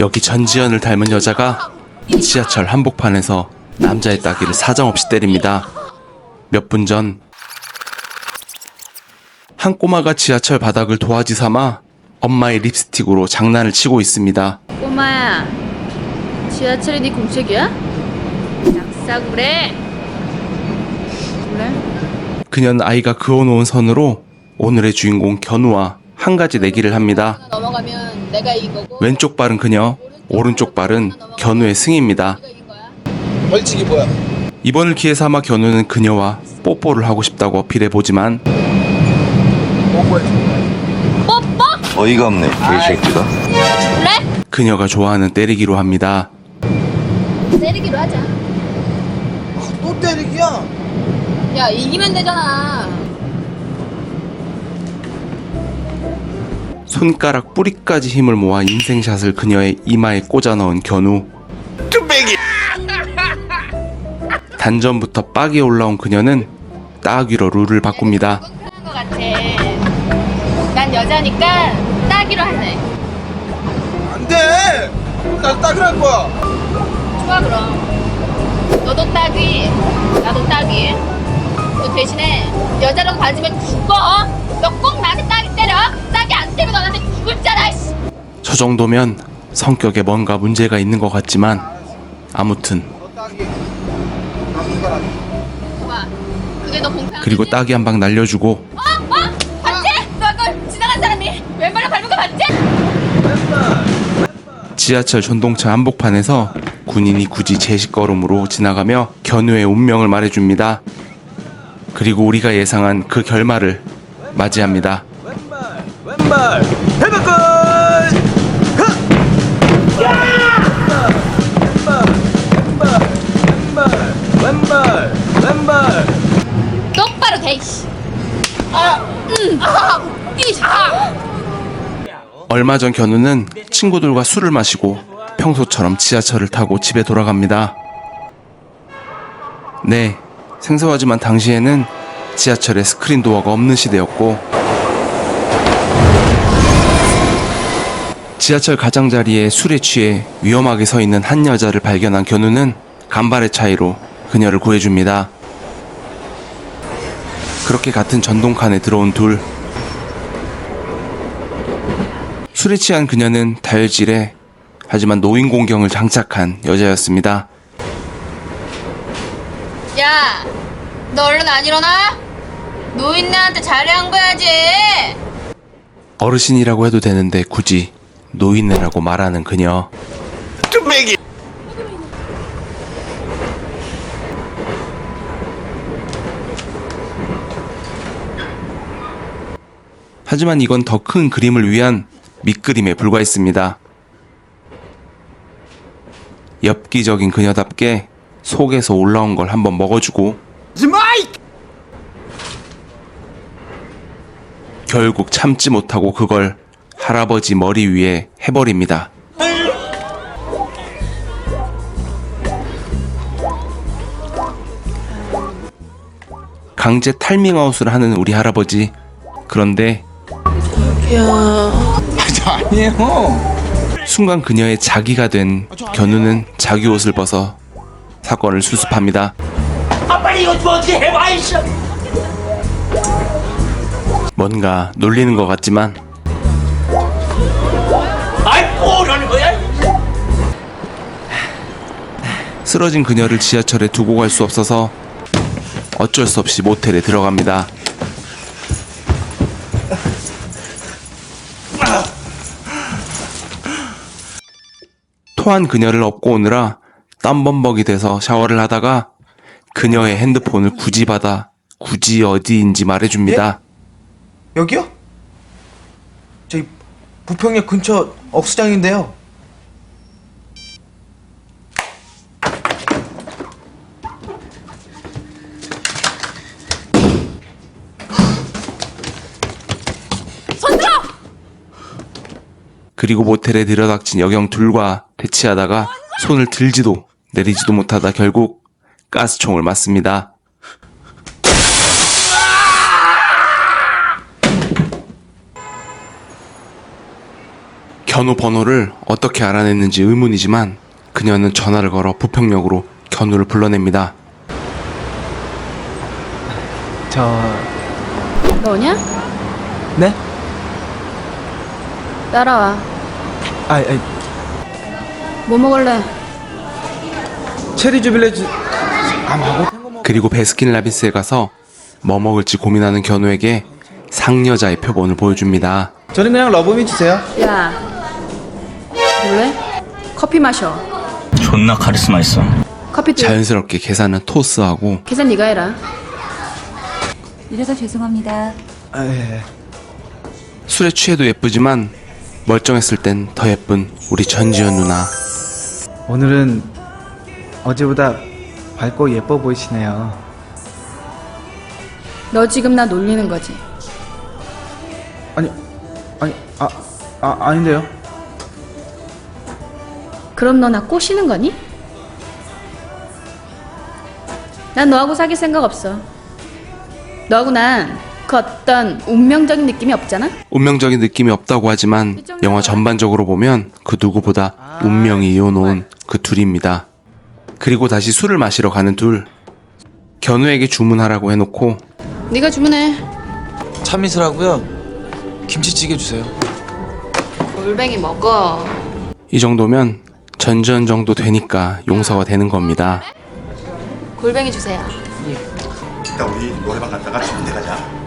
여기 전지현을 닮은 여자가 지하철 한복판에서 남자의 따귀를 사정없이 때립니다. 몇 분 전, 한 꼬마가 지하철 바닥을 도화지 삼아 엄마의 립스틱으로 장난을 치고 있습니다. 꼬마야. 지하철이 네 공책이야? 약사고 그래. 그래? 그녀는 아이가 그어놓은 선으로 오늘의 주인공 견우와 한 가지 내기를 합니다. 왼쪽 발은 그녀, 오른쪽 발은 견우의 승입니다. 벌칙이 뭐야? 이번을 기회 삼아 견우는 그녀와 뽀뽀를 하고 싶다고 어필해 보지만 뽀뽀? 어이가 없네 개새끼가 그래? 그녀가 좋아하는 때리기로 합니다. 때리기로 하자. 또 때리기야? 야 이기면 되잖아. 손가락 뿌리까지 힘을 모아 인생샷을 그녀의 이마에 꽂아 넣은 견우. 단전부터 빡이 올라온 그녀는 따귀로 룰을 바꿉니다. 같아. 난 여자니까 따기로 할래. 안 돼! 난 따기로 할 거야! 좋아 그럼. 너도 따기, 나도 따기. 너 대신에 여자라고 봐주면 죽어. 너 꼭 나한테 따기 때려. 따기 안 때리면 너 나한테 죽을 잖아. 씨. 저 정도면 성격에 뭔가 문제가 있는 것 같지만 아무튼. 그게 너 공평. 그리고 따기 한 방 날려주고 어? 어? 봤지? 너 아까 지나간 사람이 왼발로 밟은 거 봤지? 지하철 전동차 한복판에서 군인이 굳이 제식걸음으로 지나가며 견우의 운명을 말해줍니다. 그리고 우리가 예상한 그 결말을 맞이합니다. 왼발! 왼발! 해볼걸! 왼발! 왼발! 왼발! 똑바로 대. 씨. 아, 음, 아, 이 아. 얼마 전 견우는 친구들과 술을 마시고 평소처럼 지하철을 타고 집에 돌아갑니다. 네, 생소하지만 당시에는 지하철에 스크린 도어가 없는 시대였고 지하철 가장자리에 술에 취해 위험하게 서 있는 한 여자를 발견한 견우는 간발의 차이로 그녀를 구해줍니다. 그렇게 같은 전동칸에 들어온 둘 술에 취한 그녀는 다혈질에 하지만 노인 공경을 장착한 여자였습니다. 야, 너 얼른 안 일어나? 노인네한테 잘해한 거야지. 어르신이라고 해도 되는데 굳이 노인네라고 말하는 그녀. 하지만 이건 더 큰 그림을 위한 밑그림에 불과했습니다. 엽기적인 그녀답게 속에서 올라온 걸 한번 먹어주고 결국 참지 못하고 그걸 할아버지 머리 위에 해버립니다. 강제 탈밍아웃을 하는 우리 할아버지. 그런데 아니에요. 순간 그녀의 자기가 된 견우는 자기 옷을 벗어 사건을 수습합니다. 아 빨리 이거 좀 어떻게 해봐 이씨 뭔가 놀리는 것 같지만 쓰러진 그녀를 지하철에 두고 갈 수 없어서 어쩔 수 없이 모텔에 들어갑니다. 토한 그녀를 업고 오느라 땀범벅이 돼서 샤워를 하다가 그녀의 핸드폰을 굳이 받아 굳이 어디인지 말해줍니다. 여기요? 저기 부평역 근처 억수장인데요. 그리고 모텔에 들여닥친 여경 둘과 대치하다가 손을 들지도 내리지도 못하다 결국 가스총을 맞습니다. 견우 번호를 어떻게 알아냈는지 의문이지만 그녀는 전화를 걸어 부평역으로 견우를 불러냅니다. 저... 너냐? 네? 따라와. 아, 아뭐 먹을래? 체리 주빌레 아, 뭐 그리고 베스킨 라빈스에 가서 뭐 먹을지 고민하는 견우에게 상여자의 표본을 보여줍니다. 저는 그냥 러브미 주세요 야. 볼래? 커피 마셔. 존나 카리스마 있어. 커피 드 자연스럽게 계산은 토스하고 계산 네가 해라. 이래서 죄송합니다. 아, 예. 술에 취해도 예쁘지만 멀쩡했을 땐 더 예쁜 우리 전지현 누나. 오늘은 어제보다 밝고 예뻐 보이시네요 너 지금 나 놀리는 거지? 아니 아니 아, 아 아닌데요 그럼 너 나 꼬시는 거니? 난 너하고 사귈 생각 없어. 너하고 난 그 어떤 운명적인 느낌이 없잖아? 운명적인 느낌이 없다고 하지만 영화 전반적으로 보면 그 누구보다 운명이 이어놓은 그 둘입니다. 그리고 다시 술을 마시러 가는 둘. 견우에게 주문하라고 해놓고 네가 주문해. 참이슬하고요. 김치찌개 주세요. 골뱅이 먹어. 이 정도면 전전 정도 되니까 용서가 되는 겁니다. 골뱅이 주세요. 이따 우리 노래방 갔다가 집에 가자.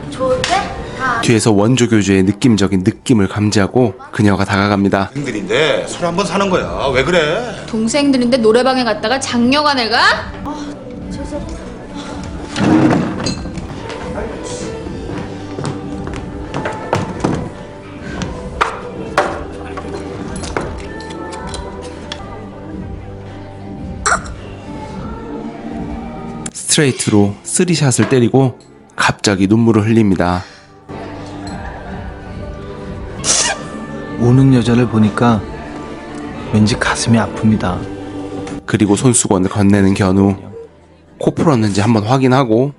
뒤에서 원조 교주의 느낌적인 느낌을 감지하고 그녀가 다가갑니다. 형들인데 술 한 번 사는 거야. 왜 그래? 동생들인데 노래방에 갔다가 장녀관에 가? 스트레이트로 쓰리샷을 때리고 갑자기 눈물을 흘립니다. 우는 여자를 보니까 왠지 가슴이 아픕니다 그리고 손수건을 건네는 견우. 코 풀었는지 한번 확인하고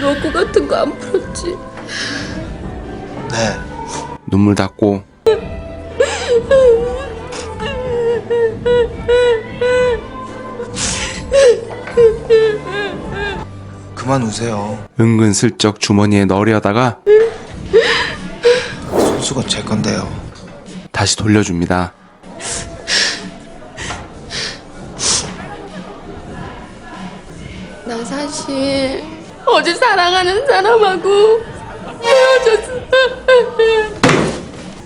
너코 같은 거 안 풀었지? 네. 눈물 닦고 그만 우세요. 은근슬쩍 주머니에 넣으려다가 손수건 제 건데요. 다시 돌려줍니다. 나 사실 어제 사랑하는 사람하고 헤어졌어.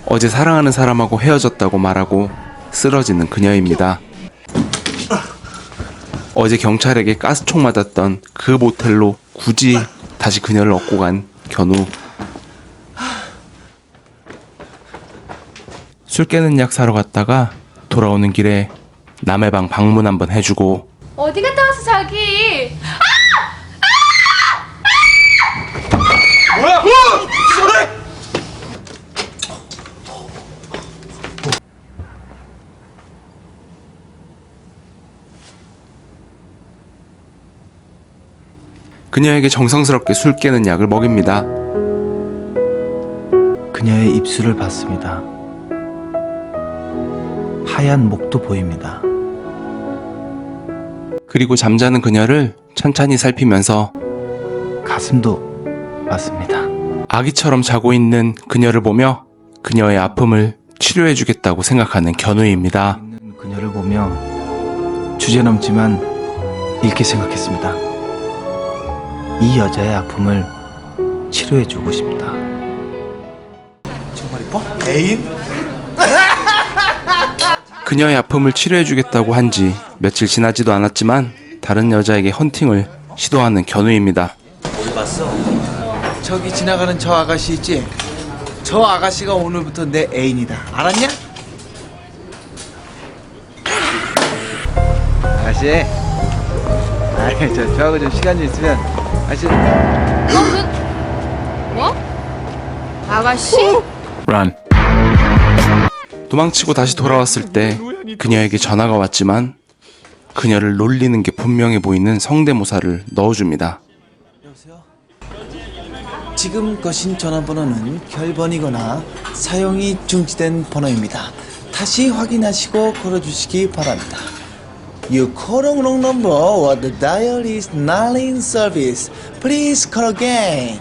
어제 사랑하는 사람하고 헤어졌다고 말하고 쓰러지는 그녀입니다. 어제 경찰에게 가스총 맞았던 그 모텔로 굳이 다시 그녀를 얻고 간 견우. 술 깨는 약 사러 갔다가 돌아오는 길에 남의 방 방문 한번 해주고 어디 갔다 왔어 자기? 뭐야? 그녀에게 정성스럽게 술 깨는 약을 먹입니다. 그녀의 입술을 봤습니다 하얀 목도 보입니다 그리고 잠자는 그녀를 천천히 살피면서 가슴도 봤습니다 아기처럼 자고 있는 그녀를 보며 그녀의 아픔을 치료해주겠다고 생각하는 견우입니다. 그녀를 보며 주제넘지만 읽게 생각했습니다. 이 여자의 아픔을 치료해주고 싶다. 정말 이뻐? 애인? 그녀의 아픔을 치료해주겠다고 한 지 며칠 지나지도 않았지만 다른 여자에게 헌팅을 시도하는 견우입니다. 저기 지나가는 저 아가씨 있지? 저 아가씨가 오늘부터 내 애인이다. 알았냐? 아가씨, 아이 저 저하고 좀 시간 좀 있으면 아가씨 뭐? 아가씨? 도망치고 다시 돌아왔을 때 그녀에게 전화가 왔지만 그녀를 놀리는 게 분명해 보이는 성대모사를 넣어줍니다. 지금 거신 전화번호는 결번이거나 사용이 중지된 번호입니다. 다시 확인하시고 걸어주시기 바랍니다. You call wrong number or the dial is not in service. Please call again.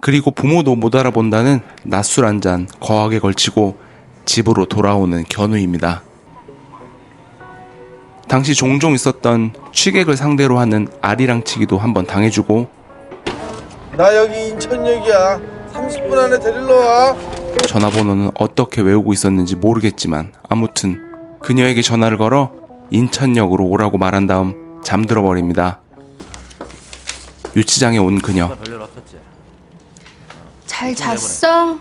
그리고 부모도 못 알아본다는 낮술 한 잔 거하게 걸치고 집으로 돌아오는 견우입니다. 당시 종종 있었던 취객을 상대로 하는 아리랑치기도 한번 당해주고 나 여기 인천역이야. 30분 안에 데리러 와. 전화번호는 어떻게 외우고 있었는지 모르겠지만 아무튼 그녀에게 전화를 걸어 인천역으로 오라고 말한 다음 잠들어 버립니다. 유치장에 온 그녀 잘 잤어?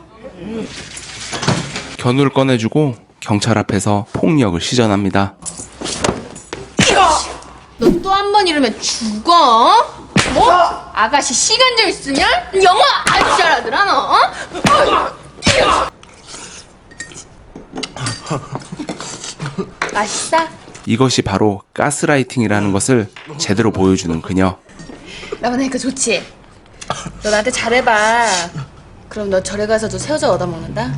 견우를 꺼내주고 경찰 앞에서 폭력을 시전합니다. 너 또 한 번 이러면 죽어? 뭐? 아가씨 시간 좀 있으면 영어 아주 잘하더라 너. 어? 맛있어? 이것이 바로 가스라이팅이라는 것을 제대로 보여주는 그녀. 나보니까 좋지? 너 나한테 잘해봐. 그럼 너 절에 가서 도 새우젓 얻어먹는다?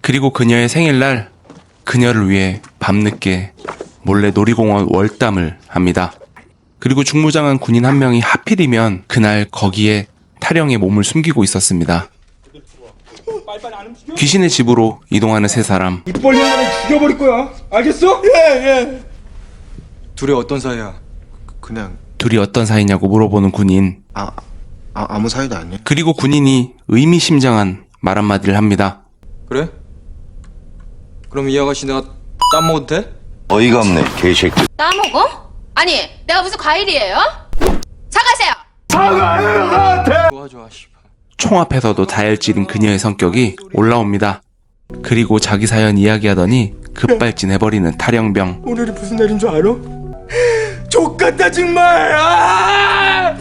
그리고 그녀의 생일날 그녀를 위해 밤늦게 몰래 놀이공원 월담을 합니다. 그리고 중무장한 군인 한 명이 하필이면 그날 거기에 타령의 몸을 숨기고 있었습니다. 귀신의 집으로 이동하는 세 사람. 둘이 어떤 사이야? 그냥 둘이 어떤 사이냐고 물어보는 군인. 아, 아 아무 사이도 아니야. 그리고 군인이 의미심장한 말 한마디를 합니다. 그래? 그럼 이 아가씨 내가 땀 먹어도 돼? 어이가 없네 개새끼 따먹어? 아니 내가 무슨 과일이에요? 사가세요! 좋아 좋아 씨발. 총 앞에서도 다혈질인 그녀의 성격이 올라옵니다. 그리고 자기 사연 이야기하더니 급발진해버리는 타령병. 오늘이 무슨 날인 줄 알아? 족같다 정말. 아!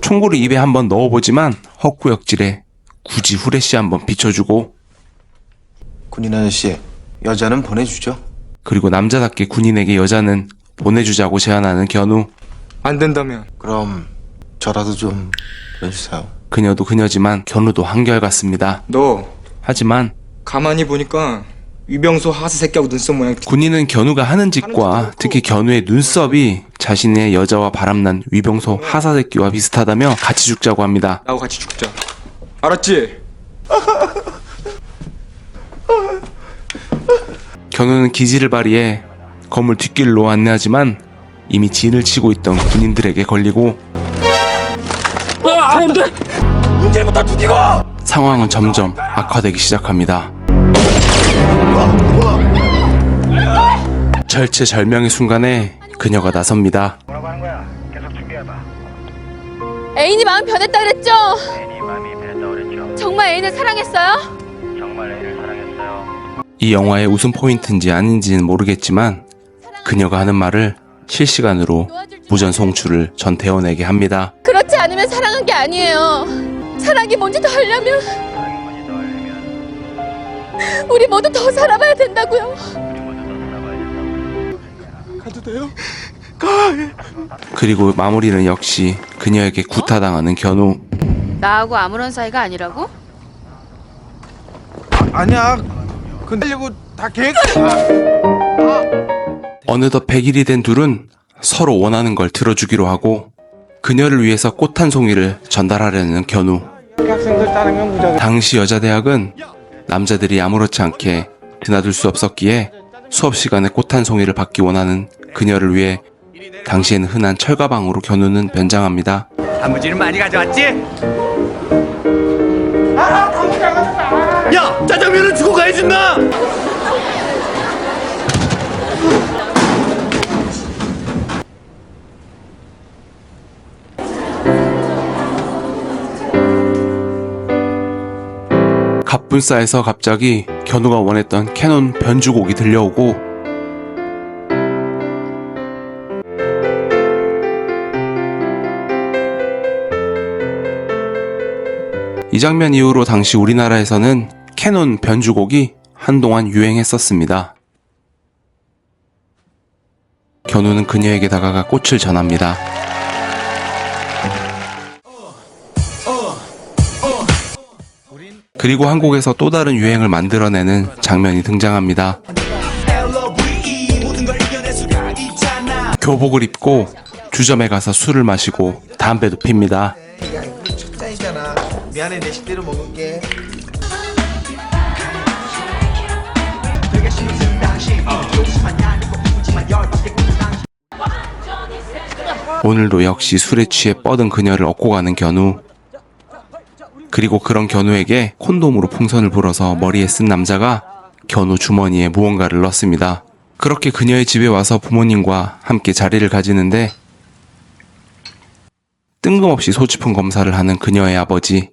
총구를 입에 한번 넣어보지만 헛구역질에 굳이 후레쉬 한번 비춰주고 군인 아저씨 여자는 보내주죠. 그리고 남자답게 군인에게 여자는 보내주자고 제안하는 견우. 안 된다면 그럼 저라도 좀 보내주세요. 그녀도 그녀지만 견우도 한결같습니다. 너 하지만 가만히 보니까 위병소 하스 새끼하고 눈썹 모양 군인은 견우가 하는 짓과 특히 견우의 눈썹이 자신의 여자와 바람난 위병소 하사 새끼와 비슷하다며 같이 죽자고 합니다. 나하고 같이 죽자. 알았지? 견우는 기지를 발휘해 건물 뒷길로 안내하지만 이미 진을 치고 있던 군인들에게 걸리고 상황은 점점 악화되기 시작합니다. 절체절명의 순간에 그녀가 나섭니다. 애인이 마음 변했다 그랬죠? 정말 애인을 사랑했어요? 이 영화의 웃음 포인트인지 아닌지는 모르겠지만 그녀가 하는 말을 실시간으로 무전 송출을 전태원에게 합니다. 그렇지 않으면 사랑한 게 아니에요. 사랑이 뭔지 더 하려면 우리 모두 더 살아봐야 된다고요. 그리고 마무리는 역시 그녀에게 구타당하는 견우. 나하고 아무런 사이가 아니라고? 아니야. 근데 이거 다 계획. 어느덧 100일이 된 둘은 서로 원하는 걸 들어주기로 하고 그녀를 위해서 꽃 한 송이를 전달하려는 견우. 당시 여자대학은 남자들이 아무렇지 않게 드나들 수 없었기에 수업 시간에 꽃 한 송이를 받기 원하는 그녀를 위해 당시에는 흔한 철가방으로 견우는 변장합니다. 단무지는 많이 가져왔지? 야, 짜장면은 주고 가야지 나. 갑분싸에서 갑자기 견우가 원했던 캐논 변주곡이 들려오고 이 장면 이후로 당시 우리나라에서는 캐논 변주곡이 한동안 유행했었습니다. 견우는 그녀에게 다가가 꽃을 전합니다. 그리고 한국에서 또 다른 유행을 만들어내는 장면이 등장합니다. 교복을 입고 주점에 가서 술을 마시고 담배도 핍니다. 미안해 내 식대로 먹을게. 오늘도 역시 술에 취해 뻗은 그녀를 얻고 가는 견우. 그리고 그런 견우에게 콘돔으로 풍선을 불어서 머리에 쓴 남자가 견우 주머니에 무언가를 넣습니다. 그렇게 그녀의 집에 와서 부모님과 함께 자리를 가지는데 뜬금없이 소지품 검사를 하는 그녀의 아버지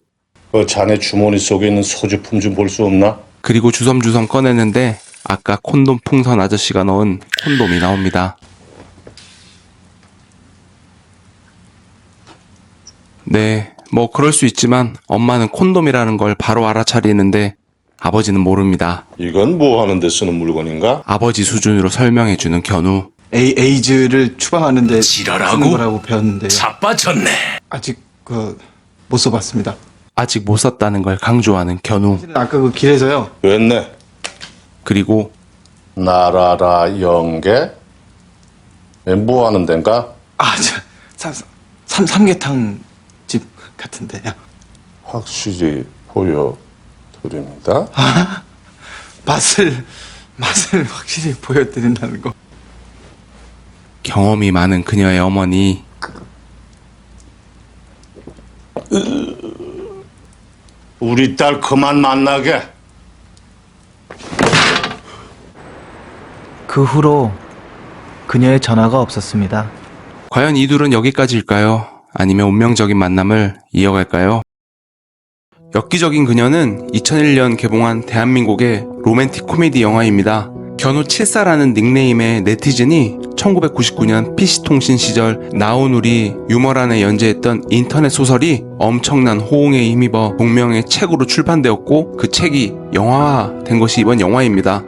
그 자네 주머니 속에 있는 소지품 좀 볼 수 없나? 그리고 주섬주섬 꺼내는데 아까 콘돔 풍선 아저씨가 넣은 콘돔이 나옵니다. 네, 뭐 그럴 수 있지만 엄마는 콘돔이라는 걸 바로 알아차리는데 아버지는 모릅니다. 이건 뭐 하는데 쓰는 물건인가? 아버지 수준으로 설명해주는 견우. 에이, 에이즈를 추방하는데 지랄하고? 쓰는 거라고 배웠는데요. 자빠졌네. 아직 그 못 써봤습니다. 아직 못 썼다는 걸 강조하는 견우. 아까 그 길에서요. 왜네? 그리고 나라라 영계? 왜뭐 하는 데인가? 아, 저 삼, 삼 삼계탕 집 같은데요. 확실히 보여드립니다. 맛을 맛을 확실히 보여드린다는 거. 경험이 많은 그녀의 어머니. 우리 딸 그만 만나게. 그 후로 그녀의 전화가 없었습니다. 과연 이 둘은 여기까지일까요? 아니면 운명적인 만남을 이어갈까요? 엽기적인 그녀는 2001년 개봉한 대한민국의 로맨틱 코미디 영화입니다. 견우 74라는 닉네임의 네티즌이 1999년 PC통신 시절 나온우리 유머란에 연재했던 인터넷 소설이 엄청난 호응에 힘입어 동명의 책으로 출판되었고 그 책이 영화화된 것이 이번 영화입니다.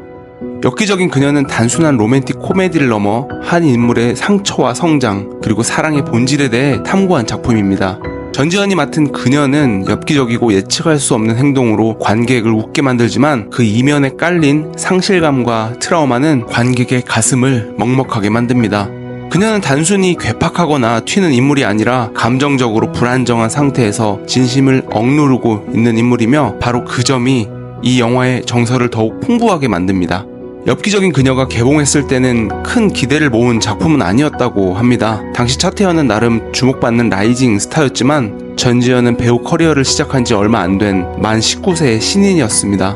엽기적인 그녀는 단순한 로맨틱 코미디를 넘어 한 인물의 상처와 성장 그리고 사랑의 본질에 대해 탐구한 작품입니다. 전지현이 맡은 그녀는 엽기적이고 예측할 수 없는 행동으로 관객을 웃게 만들지만 그 이면에 깔린 상실감과 트라우마는 관객의 가슴을 먹먹하게 만듭니다. 그녀는 단순히 괴팍하거나 튀는 인물이 아니라 감정적으로 불안정한 상태에서 진심을 억누르고 있는 인물이며 바로 그 점이 이 영화의 정서를 더욱 풍부하게 만듭니다. 엽기적인 그녀가 개봉했을 때는 큰 기대를 모은 작품은 아니었다고 합니다. 당시 차태현은 나름 주목받는 라이징 스타였지만 전지현은 배우 커리어를 시작한 지 얼마 안 된 만 19세의 신인이었습니다.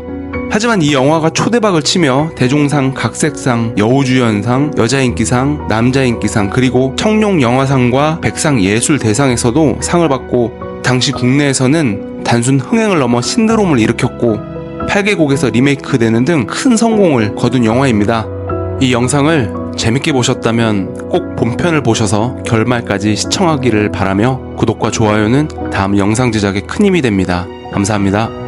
하지만 이 영화가 초대박을 치며 대종상, 각색상, 여우주연상, 여자인기상, 남자인기상 그리고 청룡영화상과 백상예술대상에서도 상을 받고 당시 국내에서는 단순 흥행을 넘어 신드롬을 일으켰고 8개국에서 리메이크되는 등 큰 성공을 거둔 영화입니다. 이 영상을 재밌게 보셨다면 꼭 본편을 보셔서 결말까지 시청하기를 바라며 구독과 좋아요는 다음 영상 제작에 큰 힘이 됩니다. 감사합니다.